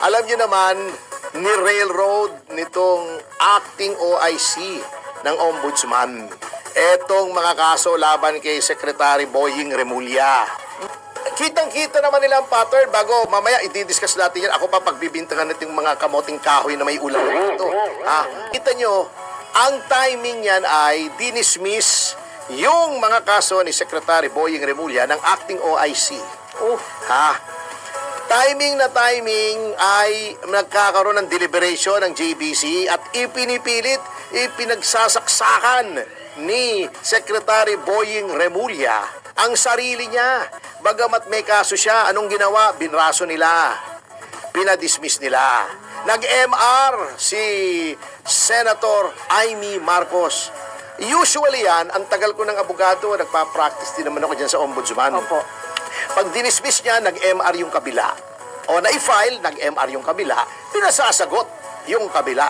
Alam niyo naman, ni railroad nitong acting OIC ng ombudsman. Etong mga kaso laban kay Secretary Boying Remulla. Kitang-kita naman nila ang pattern bago mamaya i-discuss natin yan. Ako pa pagbibintangan natin yung mga kamoting kahoy na may ulam dito. Ah, kita nyo, ang timing yan ay dinismiss yung mga kaso ni Secretary Boying Remulla ng acting OIC. Oh, Ha? Timing na timing ay nagkakaroon ng deliberation ng JBC at ipinipilit, ipinagsasaksakan ni Secretary Boying Remulla ang sarili niya. Bagamat may kaso siya, anong ginawa? Binraso nila. Pinadismiss nila. Nag-MR si Senator Amy Marcos. Usually yan, ang tagal ko ng abogado, nagpa-practice din naman ako dyan sa ombudsman. opo. Pag dinismiss niya, nag-MR yung kabila. O na-file, nag-MR yung kabila, pinasasagot yung kabila.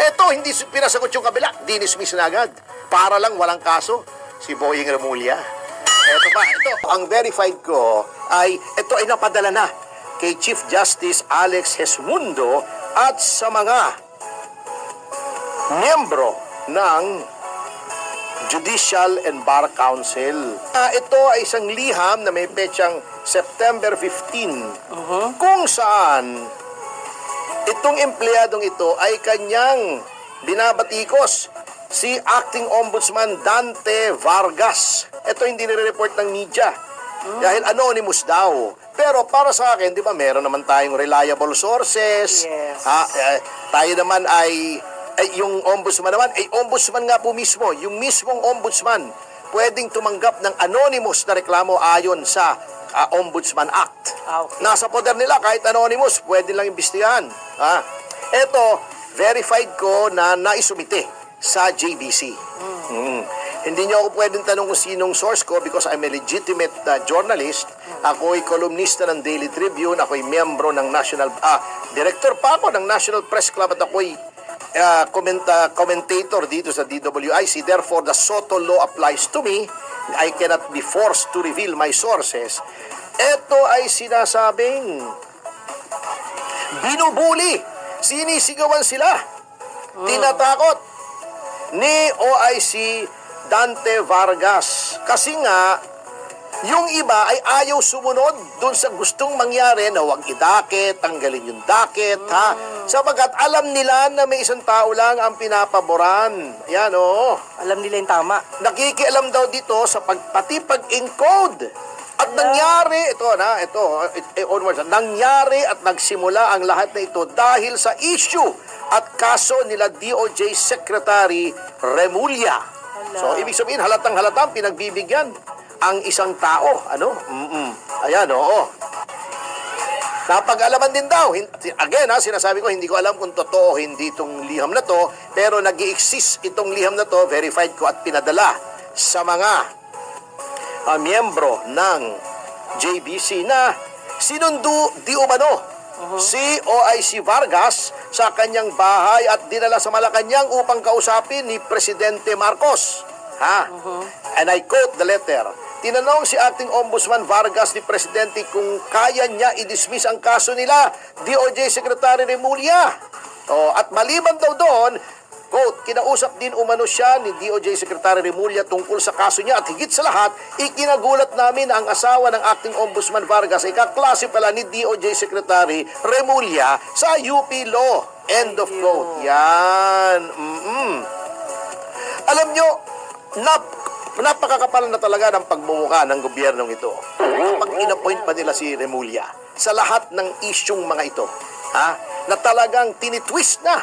Eto, hindi pinasagot yung kabila, dinismiss na agad. Para lang walang kaso, si Boying Remulla. Eto pa, ito. Ang verified ko ay, ito ay napadala na kay Chief Justice Alex Hesmundo at sa mga miyembro ng Judicial and Bar Council. Ah, ito ay isang liham na may petsang September 15 kung saan itong empleyadong ito ay kanyang binabatikos si Acting Ombudsman Dante Vargas. Ito hindi nire-report ng media dahil anonymous daw. Pero para sa akin, di ba, meron naman tayong reliable sources. Yes. Ha, eh, tayo naman ay, ay yung ombudsman naman, ay ombudsman nga po mismo, yung mismong ombudsman, pwedeng tumanggap ng anonymous na reklamo ayon sa ah, Ombudsman Act. Ah, okay. Nasa poder nila, kahit anonymous, pwede lang imbestigahan. Ha? Ito, verified ko na naisumite sa JBC. Mm. Hindi niyo ako pwedeng tanong kung sinong source ko because I'm a legitimate uh, journalist. Ako ay kolumnista ng Daily Tribune. Ako ay miyembro ng National... Ah, director pa ako ng National Press Club at ako ay uh, comment, uh, commentator dito sa DWIC. Therefore, the Soto law applies to me. I cannot be forced to reveal my sources. Ito ay sinasabing binubuli. Sinisigawan sila. Tinatakot ni OIC Dante Vargas. Kasi nga, yung iba ay ayaw sumunod doon sa gustong mangyari na huwag idakit, tanggalin yung dakit, ha? Sapagkat alam nila na may isang tao lang ang pinapaboran. Yan, oo. Alam nila yung tama. Nakikialam daw dito sa pag, pati pag-encode. At nangyari, ito na, ito, eh, onwards, nangyari at nagsimula ang lahat na ito dahil sa issue at kaso nila DOJ Secretary Remulla. So, ibig sabihin, halatang halatang pinagbibigyan ang isang tao. Ano? Mm-mm. Ayan, oo. Napag-alaman din daw. Again, ha, sinasabi ko, hindi ko alam kung totoo hindi itong liham na to, pero nag exist itong liham na to, verified ko at pinadala sa mga ah, miyembro ng JBC na sinundo di umano si OIC Vargas sa kanyang bahay at dinala sa Malacanang upang kausapin ni Presidente Marcos. Ha? And I quote the letter. Tinanong si acting ombudsman Vargas ni Presidente kung kaya niya i-dismiss ang kaso nila, DOJ Secretary Remulla. Oh, at maliban daw doon, Quote, kinausap din umano siya ni DOJ Secretary Remulla tungkol sa kaso niya at higit sa lahat, ikinagulat namin na ang asawa ng acting ombudsman Vargas ay kaklase pala ni DOJ Secretary Remulla sa UP Law. End of quote. Yan. Mm-mm. Alam nyo, nap napakakapal na talaga ng pagmumuka ng gobyernong ito. Kapag inappoint pa nila si Remulla sa lahat ng isyong mga ito, ha, na talagang tinitwist na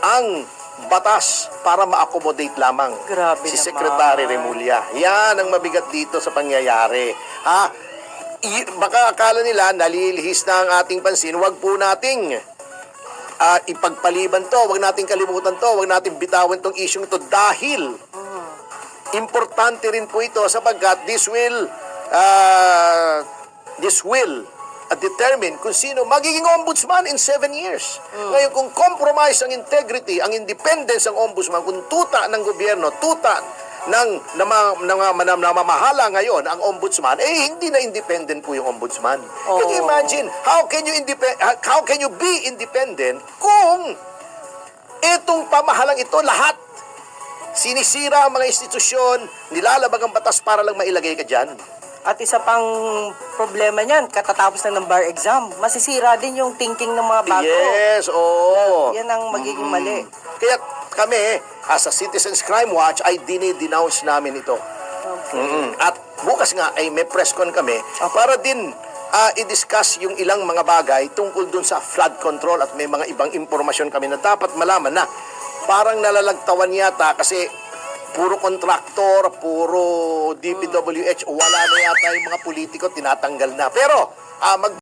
ang batas para ma-accommodate lamang Grabe si naman. Secretary Remulla. Yan ang mabigat dito sa pangyayari. Ha? I- baka akala nila nalilihis na ang ating pansin. Huwag po nating ah, ipagpaliban to. Huwag nating kalimutan to. Huwag nating bitawan tong isyong ito dahil importante rin po ito sapagkat this will uh, this will uh, determine kung sino magiging ombudsman in seven years. Ngayon, kung compromise ang integrity, ang independence ng ombudsman, kung tuta ng gobyerno, tuta ng nama, nama, nama, namamahala ngayon ang ombudsman, eh hindi na independent po yung ombudsman. Oo. Can you imagine, how can you independ, how can you be independent kung itong pamahalang ito lahat sinisira ang mga institusyon, nilalabag ang batas para lang mailagay ka dyan. At isa pang problema niyan, katatapos na ng bar exam, masisira din yung thinking ng mga bago. Yes, oo. Yan ang magiging mali. Kaya kami, as a Citizens Crime Watch, ay dinidenounce namin ito. Mm. At bukas nga ay may press con kami para din ah, i-discuss yung ilang mga bagay tungkol dun sa flood control at may mga ibang impormasyon kami na dapat malaman na parang nalalagtawan yata kasi puro kontraktor, puro DPWH, wala na yata yung mga politiko, tinatanggal na. Pero, ah, mag